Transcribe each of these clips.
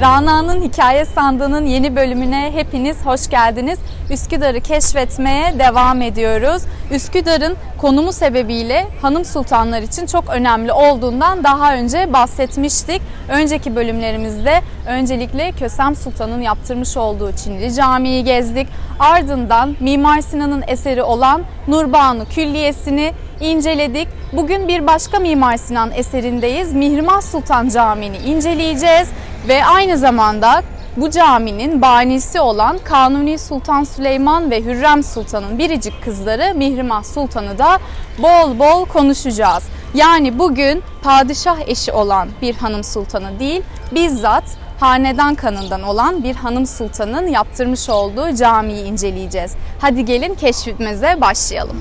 Rana'nın Hikaye Sandığı'nın yeni bölümüne hepiniz hoş geldiniz. Üsküdar'ı keşfetmeye devam ediyoruz. Üsküdar'ın konumu sebebiyle hanım sultanlar için çok önemli olduğundan daha önce bahsetmiştik. Önceki bölümlerimizde öncelikle Kösem Sultan'ın yaptırmış olduğu Çinli Camii'yi gezdik. Ardından Mimar Sinan'ın eseri olan Nurbanu Külliyesi'ni inceledik. Bugün bir başka Mimar Sinan eserindeyiz. Mihrimah Sultan Camii'ni inceleyeceğiz ve aynı zamanda bu caminin banisi olan Kanuni Sultan Süleyman ve Hürrem Sultan'ın biricik kızları Mihrimah Sultan'ı da bol bol konuşacağız. Yani bugün padişah eşi olan bir hanım sultanı değil, bizzat hanedan kanından olan bir hanım sultanın yaptırmış olduğu camiyi inceleyeceğiz. Hadi gelin keşfimize başlayalım.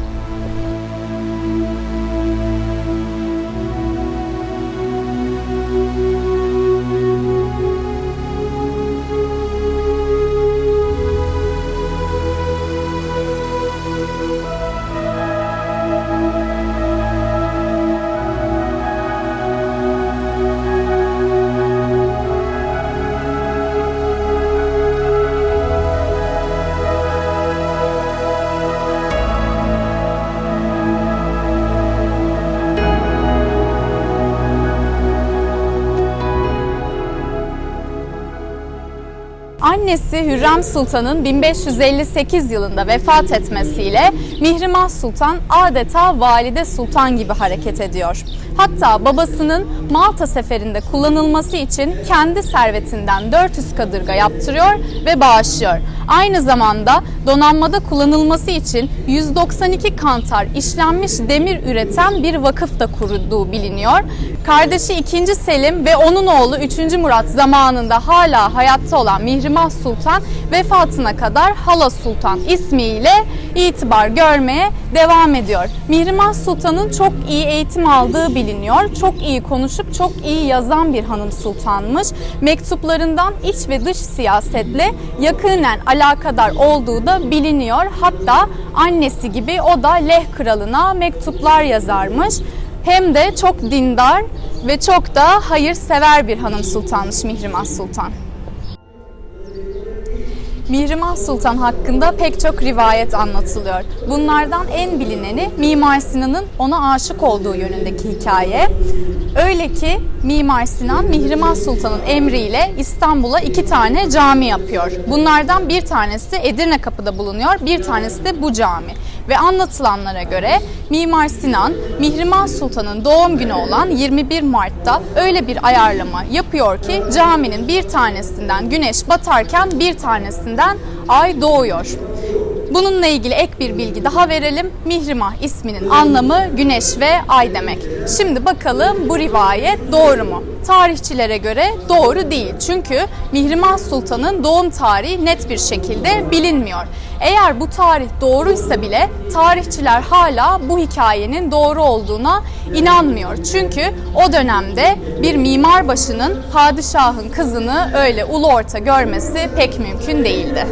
Annesi Hürrem Sultan'ın 1558 yılında vefat etmesiyle Mihrimah Sultan adeta valide sultan gibi hareket ediyor. Hatta babasının Malta seferinde kullanılması için kendi servetinden 400 kadırga yaptırıyor ve bağışlıyor. Aynı zamanda donanmada kullanılması için 192 kantar işlenmiş demir üreten bir vakıf da kurduğu biliniyor. Kardeşi 2. Selim ve onun oğlu 3. Murat zamanında hala hayatta olan Mihrimah Sultan vefatına kadar Hala Sultan ismiyle itibar görmeye devam ediyor. Mihrimah Sultan'ın çok iyi eğitim aldığı biliniyor. Çok iyi konuşup çok iyi yazan bir hanım sultanmış. Mektuplarından iç ve dış siyasetle yakinen alakadar olduğu da biliniyor. Hatta annesi gibi o da Leh kralına mektuplar yazarmış. Hem de çok dindar ve çok da hayırsever bir hanım sultanmış Mihrimah Sultan. Mihrimah Sultan hakkında pek çok rivayet anlatılıyor. Bunlardan en bilineni Mimar Sinan'ın ona aşık olduğu yönündeki hikaye. Öyle ki Mimar Sinan Mihrimah Sultan'ın emriyle İstanbul'a iki tane cami yapıyor. Bunlardan bir tanesi Edirne Kapı'da bulunuyor, bir tanesi de bu cami. Ve anlatılanlara göre Mimar Sinan, Mihrimah Sultan'ın doğum günü olan 21 Mart'ta öyle bir ayarlama yapıyor ki caminin bir tanesinden güneş batarken bir tanesinden ay doğuyor. Bununla ilgili ek bir bilgi daha verelim. Mihrimah isminin anlamı güneş ve ay demek. Şimdi bakalım bu rivayet doğru mu? Tarihçilere göre doğru değil. Çünkü Mihrimah Sultan'ın doğum tarihi net bir şekilde bilinmiyor. Eğer bu tarih doğruysa bile tarihçiler hala bu hikayenin doğru olduğuna inanmıyor. Çünkü o dönemde bir mimar başının padişahın kızını öyle ulu orta görmesi pek mümkün değildi.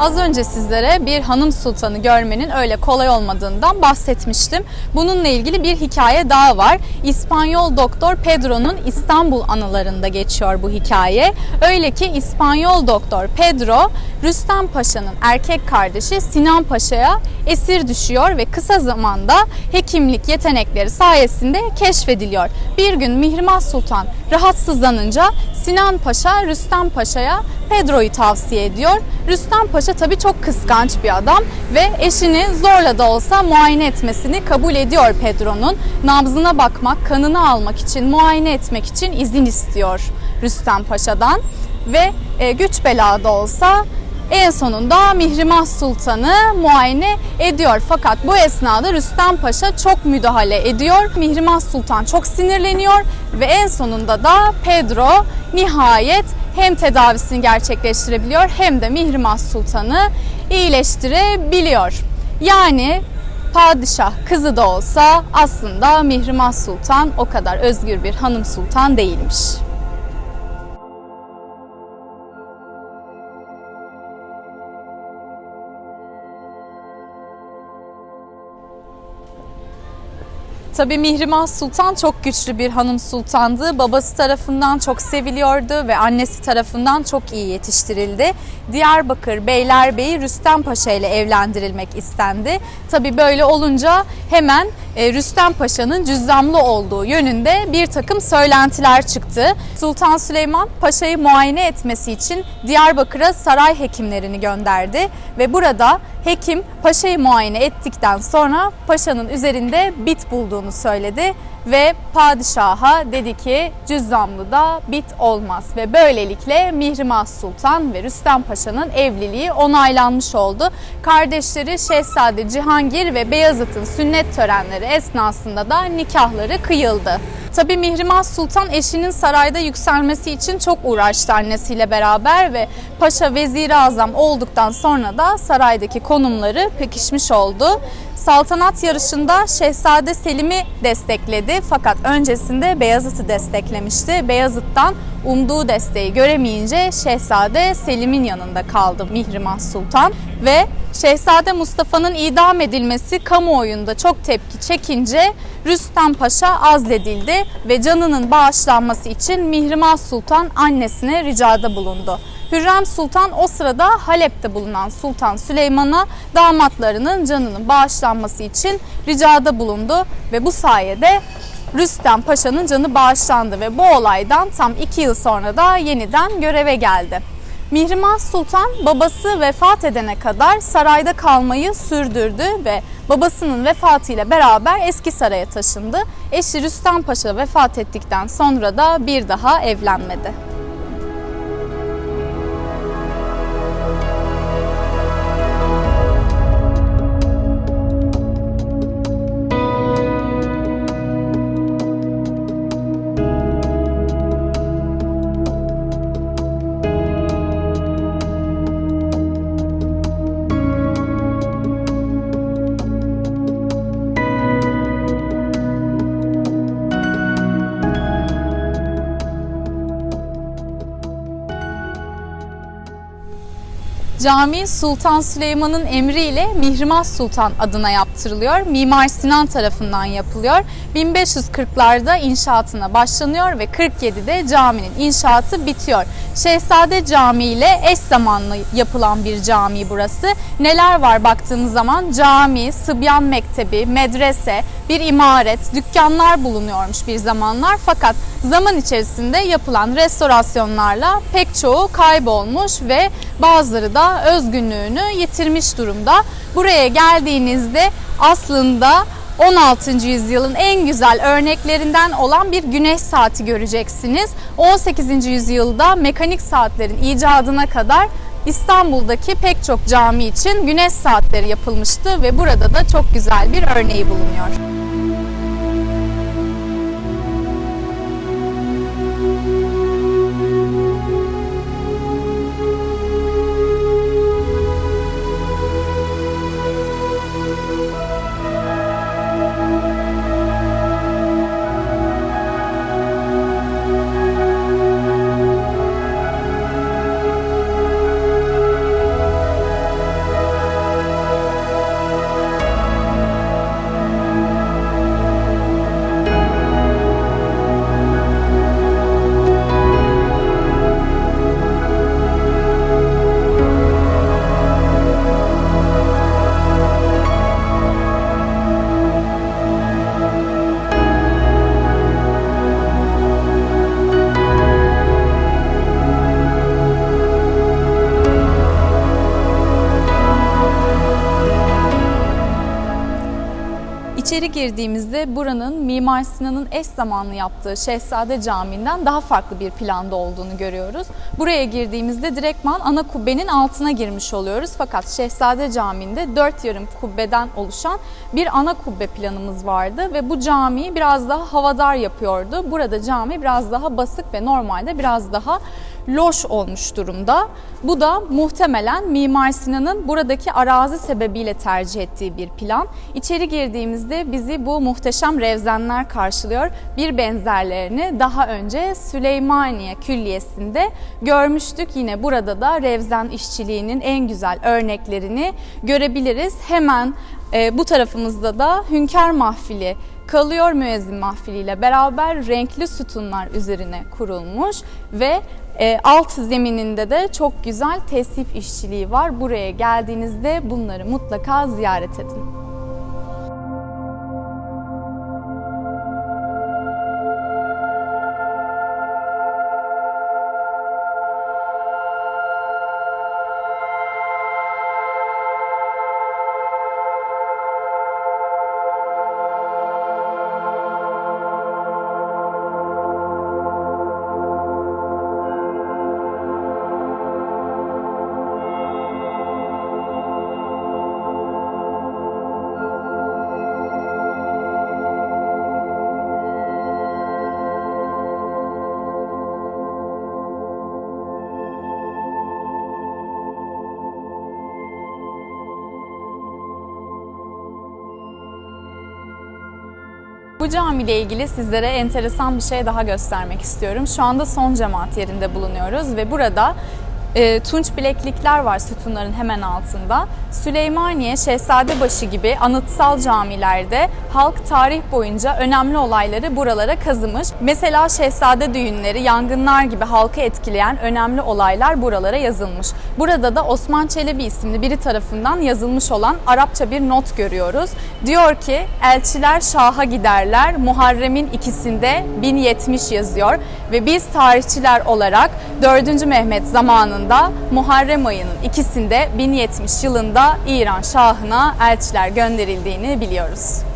Az önce sizlere bir hanım sultanı görmenin öyle kolay olmadığından bahsetmiştim. Bununla ilgili bir hikaye daha var. İspanyol doktor Pedro'nun İstanbul anılarında geçiyor bu hikaye. Öyle ki İspanyol doktor Pedro Rüstem Paşa'nın erkek kardeşi Sinan Paşa'ya esir düşüyor ve kısa zamanda hekimlik yetenekleri sayesinde keşfediliyor. Bir gün Mihrimah Sultan rahatsızlanınca Sinan Paşa Rüstem Paşa'ya Pedro'yu tavsiye ediyor. Rüstem Paşa tabii çok kıskanç bir adam ve eşini zorla da olsa muayene etmesini kabul ediyor Pedro'nun. Nabzına bakmak, kanını almak için, muayene etmek için izin istiyor Rüstem Paşa'dan ve e, güç bela da olsa en sonunda Mihrimah Sultan'ı muayene ediyor. Fakat bu esnada Rüstem Paşa çok müdahale ediyor. Mihrimah Sultan çok sinirleniyor ve en sonunda da Pedro nihayet hem tedavisini gerçekleştirebiliyor hem de Mihrimah Sultan'ı iyileştirebiliyor. Yani padişah kızı da olsa aslında Mihrimah Sultan o kadar özgür bir hanım sultan değilmiş. Tabii Mihrimah Sultan çok güçlü bir hanım sultandı. Babası tarafından çok seviliyordu ve annesi tarafından çok iyi yetiştirildi. Diyarbakır Beylerbeyi Rüstem Paşa ile evlendirilmek istendi. Tabii böyle olunca hemen e, Rüstem Paşa'nın cüzzamlı olduğu yönünde bir takım söylentiler çıktı. Sultan Süleyman Paşa'yı muayene etmesi için Diyarbakır'a saray hekimlerini gönderdi ve burada hekim Paşa'yı muayene ettikten sonra Paşa'nın üzerinde bit bulduğunu söyledi ve padişaha dedi ki cüzzamlıda bit olmaz ve böylelikle Mihrimah Sultan ve Rüstem Paşa'nın evliliği onaylanmış oldu. Kardeşleri Şehzade Cihangir ve Beyazıt'ın sünnet törenleri esnasında da nikahları kıyıldı. Tabi Mihrimah Sultan eşinin sarayda yükselmesi için çok uğraştı annesiyle beraber ve Paşa Vezir-i Azam olduktan sonra da saraydaki konumları pekişmiş oldu. Saltanat yarışında Şehzade Selim'i destekledi fakat öncesinde Beyazıt'ı desteklemişti. Beyazıt'tan umduğu desteği göremeyince Şehzade Selim'in yanında kaldı Mihrimah Sultan ve Şehzade Mustafa'nın idam edilmesi kamuoyunda çok tepki çekince Rüstem Paşa azledildi ve canının bağışlanması için Mihrimah Sultan annesine ricada bulundu. Hürrem Sultan o sırada Halep'te bulunan Sultan Süleyman'a damatlarının canının bağışlanması için ricada bulundu ve bu sayede Rüstem Paşa'nın canı bağışlandı ve bu olaydan tam iki yıl sonra da yeniden göreve geldi. Mihrimah Sultan babası vefat edene kadar sarayda kalmayı sürdürdü ve babasının vefatıyla beraber eski saraya taşındı. Eşi Rüstem Paşa vefat ettikten sonra da bir daha evlenmedi. Cami Sultan Süleyman'ın emriyle Mihrimah Sultan adına yaptırılıyor. Mimar Sinan tarafından yapılıyor. 1540'larda inşaatına başlanıyor ve 47'de caminin inşaatı bitiyor. Şehzade Camii ile eş zamanlı yapılan bir cami burası. Neler var baktığınız zaman cami, Sıbyan Mektebi, medrese, bir imaret, dükkanlar bulunuyormuş bir zamanlar. Fakat zaman içerisinde yapılan restorasyonlarla pek çoğu kaybolmuş ve bazıları da özgünlüğünü yitirmiş durumda. Buraya geldiğinizde aslında 16. yüzyılın en güzel örneklerinden olan bir güneş saati göreceksiniz. 18. yüzyılda mekanik saatlerin icadına kadar İstanbul'daki pek çok cami için güneş saatleri yapılmıştı ve burada da çok güzel bir örneği bulunuyor. İçeri girdiğimizde buranın Mimar Sinan'ın eş zamanlı yaptığı Şehzade Camii'nden daha farklı bir planda olduğunu görüyoruz. Buraya girdiğimizde direktman ana kubbenin altına girmiş oluyoruz. Fakat Şehzade Camii'nde dört yarım kubbeden oluşan bir ana kubbe planımız vardı ve bu camiyi biraz daha havadar yapıyordu. Burada cami biraz daha basık ve normalde biraz daha loş olmuş durumda. Bu da muhtemelen Mimar Sinan'ın buradaki arazi sebebiyle tercih ettiği bir plan. İçeri girdiğimizde bizi bu muhteşem revzenler karşılıyor. Bir benzerlerini daha önce Süleymaniye Külliyesi'nde görmüştük. Yine burada da revzen işçiliğinin en güzel örneklerini görebiliriz. Hemen e, bu tarafımızda da Hünkar Mahfili kalıyor müezzin mahfiliyle beraber renkli sütunlar üzerine kurulmuş ve alt zemininde de çok güzel tesip işçiliği var. Buraya geldiğinizde bunları mutlaka ziyaret edin. Bu camiyle ilgili sizlere enteresan bir şey daha göstermek istiyorum. Şu anda son cemaat yerinde bulunuyoruz ve burada e, tunç bileklikler var sütunların hemen altında. Süleymaniye, Şehzadebaşı gibi anıtsal camilerde halk tarih boyunca önemli olayları buralara kazımış. Mesela şehzade düğünleri, yangınlar gibi halkı etkileyen önemli olaylar buralara yazılmış. Burada da Osman Çelebi isimli biri tarafından yazılmış olan Arapça bir not görüyoruz. Diyor ki elçiler Şah'a giderler Muharrem'in ikisinde 1070 yazıyor ve biz tarihçiler olarak 4. Mehmet zamanında Muharrem ayının ikisinde 1070 yılında İran Şah'ına elçiler gönderildiğini biliyoruz.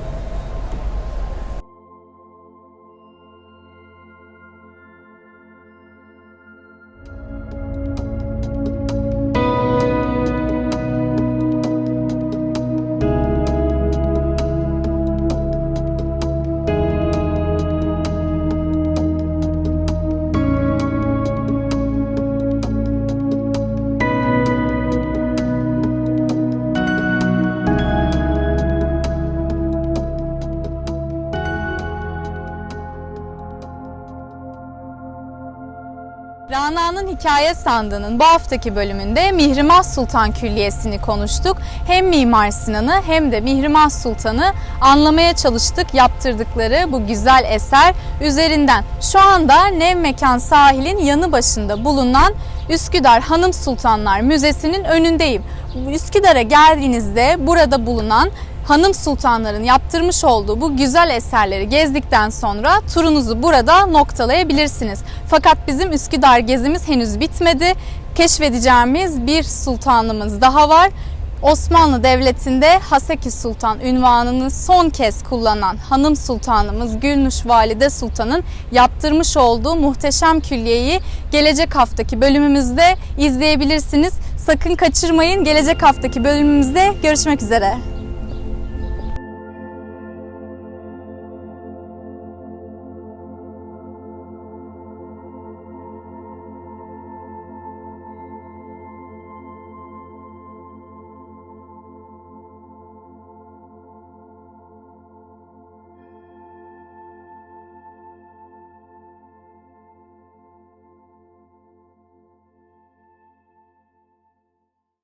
Rana'nın Hikaye Sandığı'nın bu haftaki bölümünde Mihrimah Sultan Külliyesi'ni konuştuk. Hem Mimar Sinan'ı hem de Mihrimah Sultan'ı anlamaya çalıştık yaptırdıkları bu güzel eser üzerinden. Şu anda Nev Mekan sahilin yanı başında bulunan Üsküdar Hanım Sultanlar Müzesi'nin önündeyim. Üsküdar'a geldiğinizde burada bulunan hanım sultanların yaptırmış olduğu bu güzel eserleri gezdikten sonra turunuzu burada noktalayabilirsiniz. Fakat bizim Üsküdar gezimiz henüz bitmedi. Keşfedeceğimiz bir sultanımız daha var. Osmanlı Devleti'nde Haseki Sultan ünvanını son kez kullanan hanım sultanımız Gülnüş Valide Sultan'ın yaptırmış olduğu muhteşem külliyeyi gelecek haftaki bölümümüzde izleyebilirsiniz. Sakın kaçırmayın. Gelecek haftaki bölümümüzde görüşmek üzere.